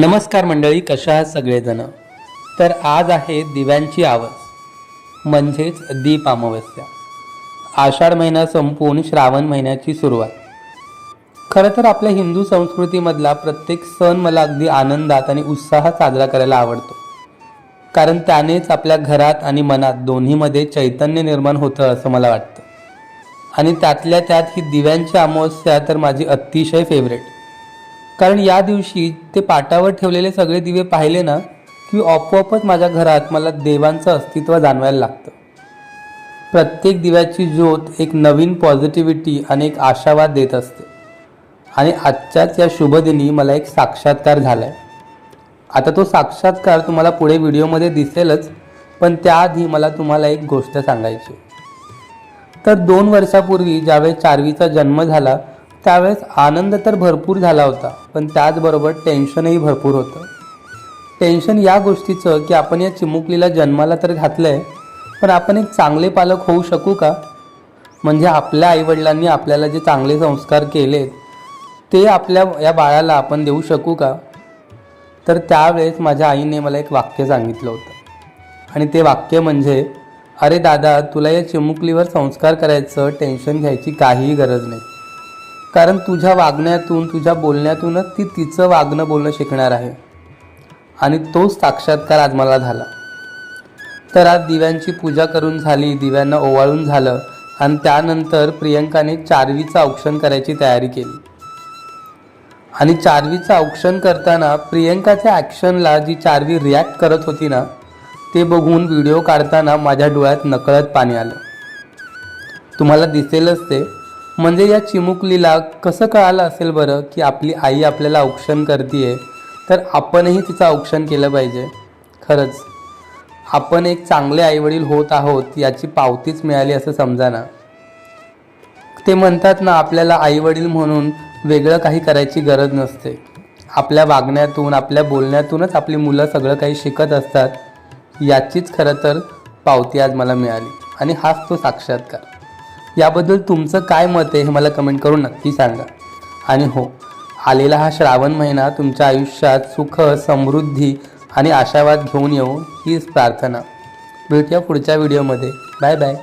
नमस्कार मंडळी कशा आहात सगळेजण? तर आज आहे दिव्यांची आवस म्हणजेच दीप अमावस्या. आषाढ महिना संपून श्रावण महिन्याची सुरुवात. खरं तर आपल्या हिंदू संस्कृतीमधला प्रत्येक सण मला अगदी आनंदात आणि उत्साहात साजरा करायला आवडतो. कारण त्यानेच आपल्या घरात आणि मनात दोन्हीमध्ये चैतन्य निर्माण होतं असं मला वाटतं. आणि त्यातल्या त्यात ही दिव्यांची अमावस्या तर माझी अतिशय फेवरेट कारण या दिवशी ते पाटावर ठेवलेले सगळे दिवे पाहिले ना की आपोआपच माझ्या घरात मला देवांचं अस्तित्व जाणवायला लागतं. प्रत्येक दिव्याची ज्योत एक नवीन पॉझिटिव्हिटी आणि एक आशावाद देत असते. आणि आजच्याच या शुभदिनी मला एक साक्षात्कार झाला आहे आता तो साक्षात्कार तुम्हाला पुढे व्हिडिओमध्ये दिसेलच पण त्याआधी मला तुम्हाला एक गोष्ट सांगायची तर दोन वर्षापूर्वी ज्यावेळेस चारवीचा जन्म झाला त्यावेळेस आनंद तर भरपूर झाला होता पण त्याचबरोबर टेन्शनही भरपूर होतं. टेन्शन या गोष्टीचं की आपण या चिमुकलीला जन्माला तर घातलं आहे पण आपण एक चांगले पालक होऊ शकू का? म्हणजे आपल्या आईवडिलांनी आपल्याला जे चांगले संस्कार केलेत ते आपल्या या बाळाला आपण देऊ शकू का? तर त्यावेळेस माझ्या आईने मला एक वाक्य सांगितलं होतं. आणि ते वाक्य म्हणजे अरे दादा तुला या चिमुकलीवर संस्कार करायचं टेन्शन घ्यायची काहीही गरज नाही. कारण तुझ्या वागण्यातून तुझ्या बोलण्यातूनच ती तिचं वागणं बोलणं शिकणार आहे. आणि तोच साक्षात्कार आज मला झाला. तर आज दिव्यांची पूजा करून झाली दिव्यांना ओवाळून झालं आणि त्यानंतर प्रियंकाने चारवीचं औक्षण करायची तयारी केली. आणि चारवीचं औक्षण करताना प्रियंकाच्या ॲक्शनला जी चारवी रिॲक्ट करत होती ना ते बघून व्हिडिओ काढताना माझ्या डोळ्यात नकळत पाणी आलं. तुम्हाला दिसेलच ते म्हणजे या चिमुकलीला कसं कळालं असेल बरं की आपली आई आपल्याला औक्षण करते तर आपणही तिचं औक्षण केलं पाहिजे. खरंच आपण एक चांगले आईवडील होत आहोत याची पावतीच मिळाली असं समजा ना. ते म्हणतात ना आपल्याला आईवडील म्हणून वेगळं काही करायची गरज नसते. आपल्या वागण्यातून आपल्या बोलण्यातूनच आपली मुलं सगळं काही शिकत असतात याचीच खरं तर पावती आज मला मिळाली. आणि हाच तो साक्षात्कार. याबद्दल तुमचं काय मत आहे हे मला कमेंट करून नक्की सांगा. आणि हो आलेला हा श्रावण महिना तुमच्या आयुष्यात सुख समृद्धी आणि आशावाद घेऊन येऊ हीच प्रार्थना. भेटूया पुढच्या व्हिडिओमध्ये बाय बाय